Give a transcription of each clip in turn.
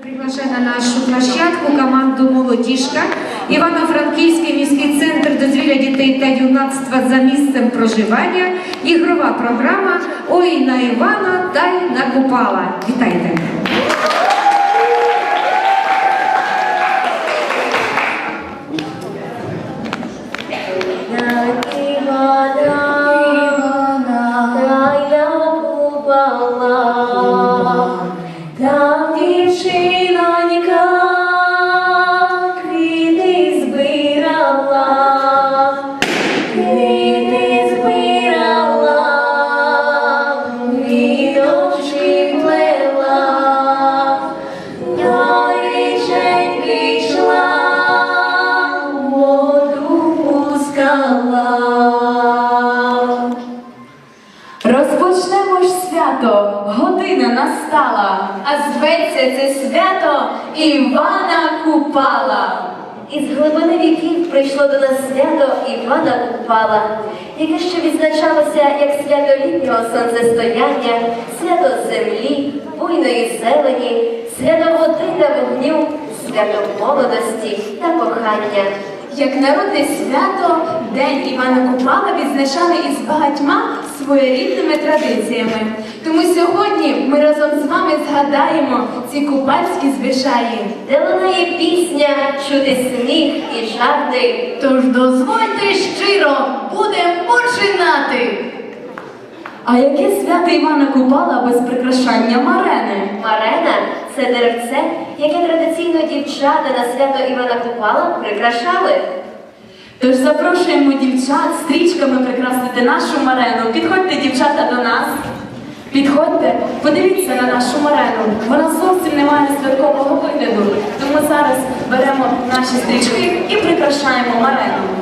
Приглашаю на нашу площадку команду Молодіжка. Івано-Франківський міський центр дозвілля дітей та юнацтва за місцем проживання. Ігрова програма Ой на Івана та й на Купала. Вітайте! Купала. Із глибини віків прийшло до нас свято Івана Купала, яке ще відзначалося як свято літнього сонцестояння, свято землі, буйної зелені, свято води та вогню, свято молодості та кохання. Як народне свято, День Івана Купала відзначали із багатьма своєрідними традиціями. Тому сьогодні ми разом з вами згадаємо ці купальські звичаї. Де лунає пісня, чути сміх і жарти. Тож дозвольте щиро, будемо починати. А яке свято Івана Купала без прикрашання марени? Марена це деревце, яке традиційно дівчата на свято Івана Купала прикрашали. Тож запрошуємо дівчат стрічками прикрасити нашу марену. Підходьте, дівчата, до нас. Підходьте, подивіться на нашу марену. Вона зовсім не має святкового вигляду. Тому зараз беремо наші стрічки і прикрашаємо марену.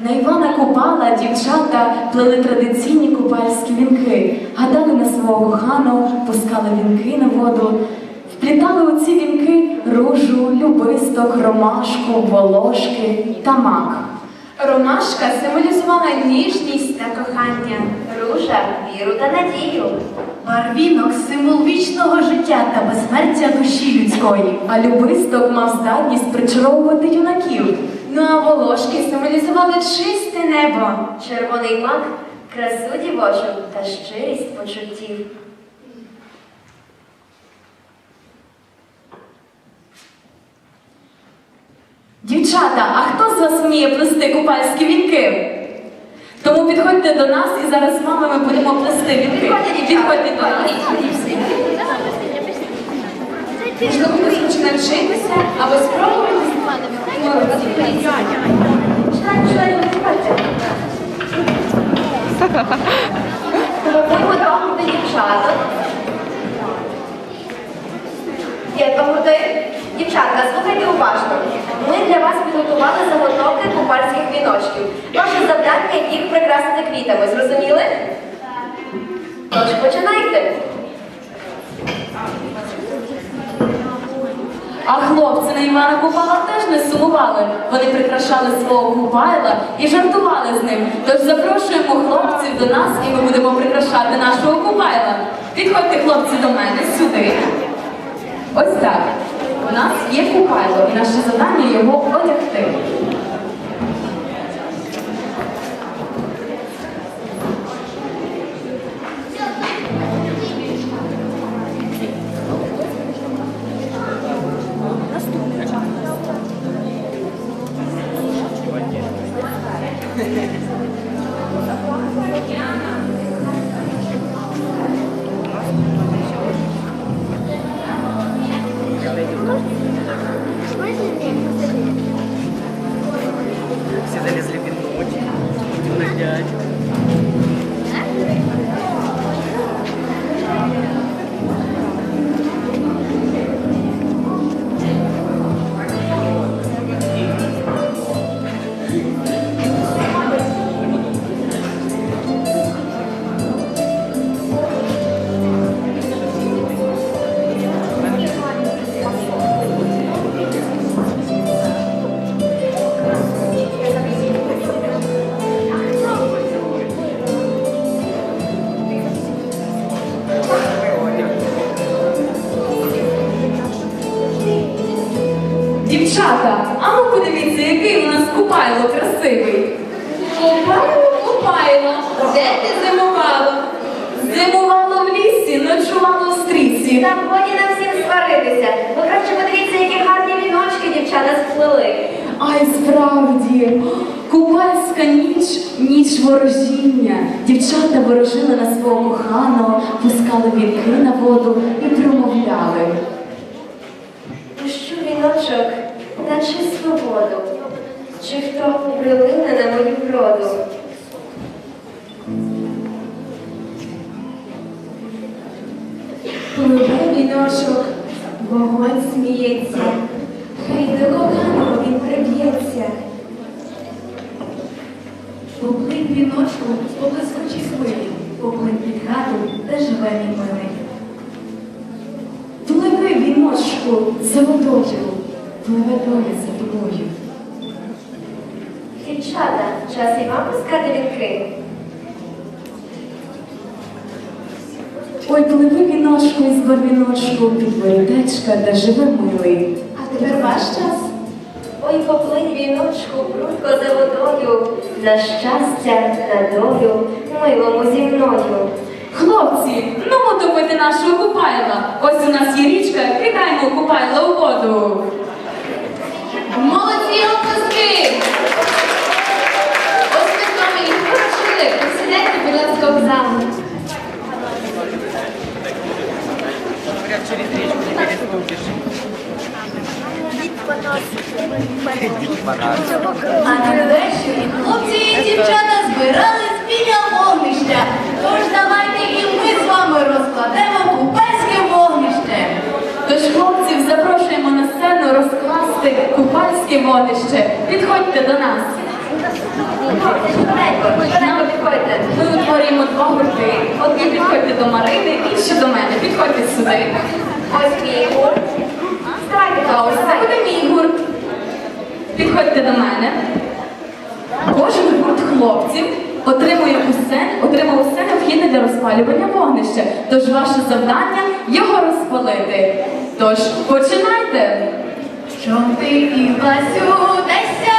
На Івана Купала дівчата плели традиційні купальські вінки, гадали на свого хану, пускали вінки на воду, вплітали у ці вінки ружу, любисток, ромашку, волошки та мак. Ромашка символізувала ніжність та кохання. Ружа віру та надію. Барвінок символ вічного життя та безсмертя душі людської. А любисток мав здатність причаровувати юнаків. Ну а волошки символізували чисте небо. Червоний мак красу дівочу та щирість почуттів. Дівчата, а хто з вас вміє плести купальські вінки? Тому підходьте до нас і зараз з вами ми будемо плести вінки. Підходьте до нас. Можливо, хтось хоче навчитися або спробувати. Ми до дівчаток. Дівчатка, слухайте уважно. Ми для вас підготували заготовки купальських віночків. Ваше завдання їх прикрасити квітами. Зрозуміли? Тож починайте. А хлопці на Івана Купала теж не сумували. Вони прикрашали свого Купайла і жартували з ним. Тож запрошуємо хлопців до нас і ми будемо прикрашати нашого Купайла. Підходьте, хлопці, до мене сюди. Ось так. У нас є Купайло, і наше завдання його одягти. 食べてます Ай, справді, купальська ніч, ніч ворожіння. Дівчата ворожили на свого коханого, пускали вінки на воду і промовляли. Пущу віночок на чисту воду, чи хто прилине на мою вроду. Пливе віночок, вогонь сміється. Хай до коханого Віночку, поблискучі хвилі, поплинь під хату, де живе мій милий. Пливи, віночку, за водою, пливе доля за тобою. Дівчата, час і вам пускати вінки. Ой, пливи віночку із барвіночку, під ворітечка, де живе милий. А тепер ваш час. Ой, поплинь віночку, прудко за водою, за щастя та долю, милому зі мною. Хлопці, ну топити нашого купайла. Ось у нас є річка, кидаємо купайла у воду. Молодці оплески! Ось ми з вами їх вирушили. Присідайте, будь ласка, в зал. Через речку не а на хлопці і дівчата збирались біля вогнища. Тож давайте і ми з вами розкладемо купальське вогнище. Тож хлопців запрошуємо на сцену розкласти купальське вогнище. Підходьте до нас. Ми утворюємо два гурти. Одні підходьте до Марини, інші до мене. Підходьте сюди. Ось мій гурт. А ось це буде мій гурт. Підходьте до мене. Кожен гурт хлопців отримує усе, отримав усе необхідне для розпалювання вогнища. Тож ваше завдання його розпалити. Тож починайте. Що ти Івасю, дайся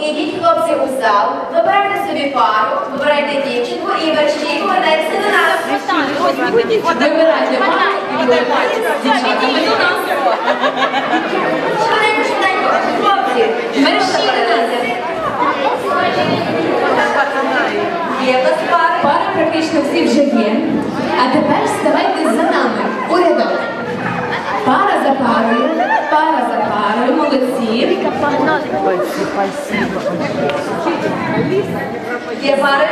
Ідіть, хлопці, у зал, добирайте собі пару, вибирайте дівчинку і мерщій повертайтеся до нас. Вибирайте пару і до нас. Швиденько, швиденько, хлопці, мерщій до нас. Є в нас пари? Пари практично всі вже є. А тепер ставайте за нами у. Пара за парою, пара за парою, молодці. Є пари?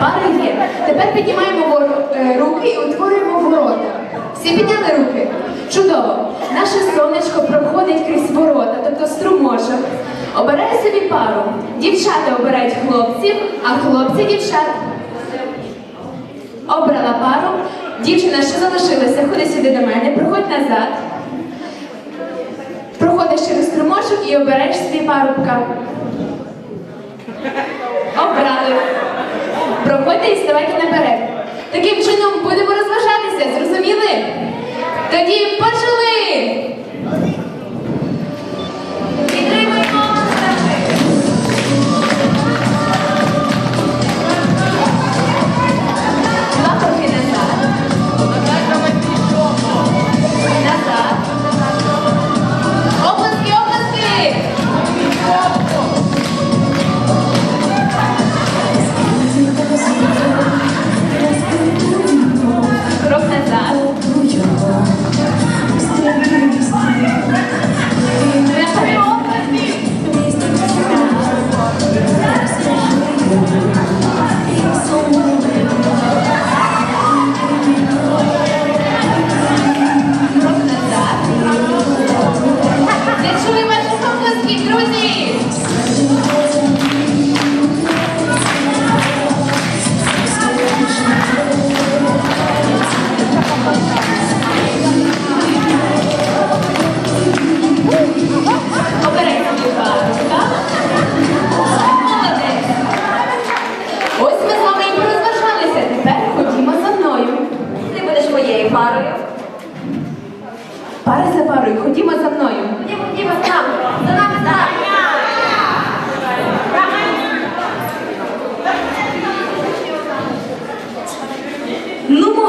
Пари є. Тепер піднімаємо е, руки і утворюємо ворота. Всі підняли руки? Чудово. Наше сонечко проходить крізь ворота, тобто струмочок. Обирає собі пару. Дівчата обирають хлопців, а хлопці дівчат. Обрала пару. Дівчина, що залишилася, ходи сюди до мене, проходь назад. Проходиш через струмочок і обереш свій парубка. Обрали. Проходьте і ставайте наперед. Таким чином будемо розважатися, зрозуміли? Тоді почали!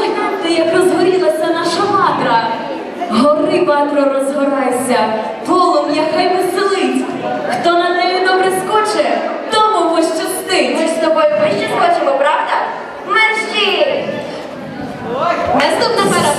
Гляньте, як розгорілася наша ватра. Гори ватро розгорайся, полум'я хай веселить. Хто на неї добре скоче, тому пощастить. Ми ж з тобою вище схочемо, правда? Мерші! Наступна пара,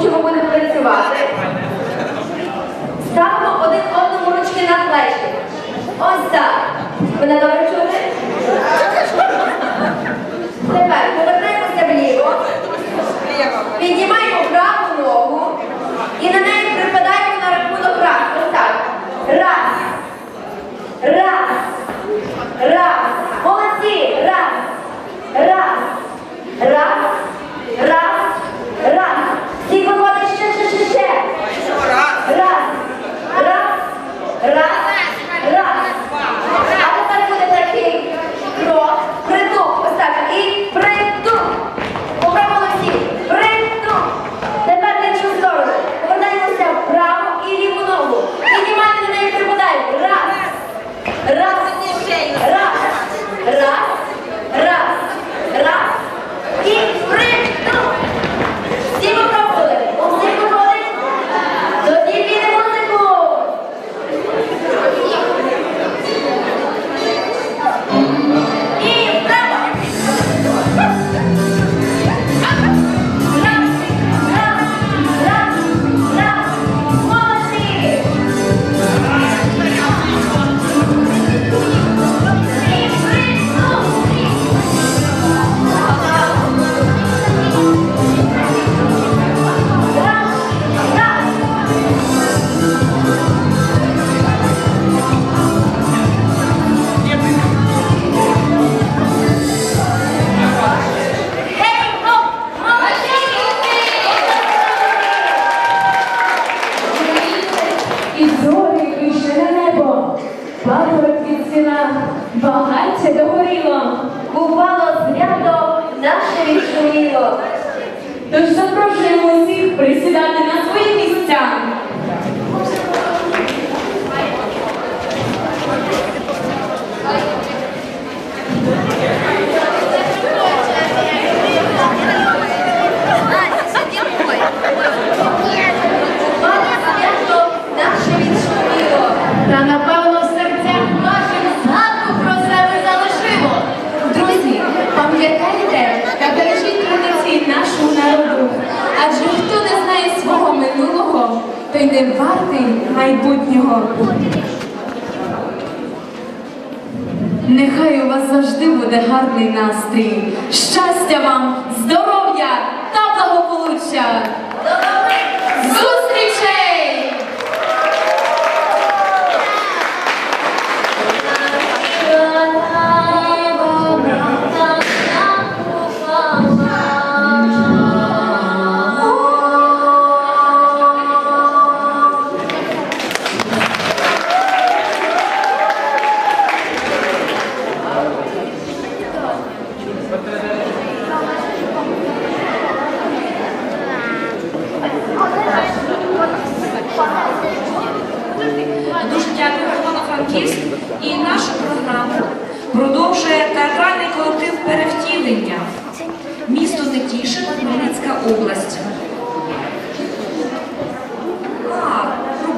що будемо працювати. Ставимо один одному ручки на плечі. Ось так. Мене добре чути? Тепер повернемося вліво. Піднімаємо праву ногу. nas trilhas.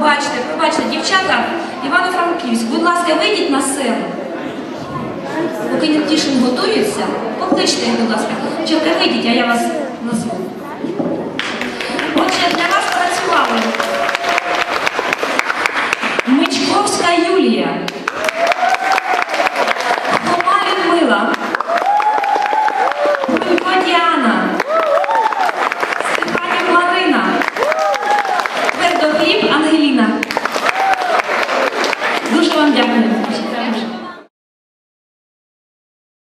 пробачте, пробачте, дівчата, Івано-Франківськ, будь ласка, вийдіть на сцену. Поки Нітішин готується, покличте їх, будь ласка. Дівчата, вийдіть, а я вас.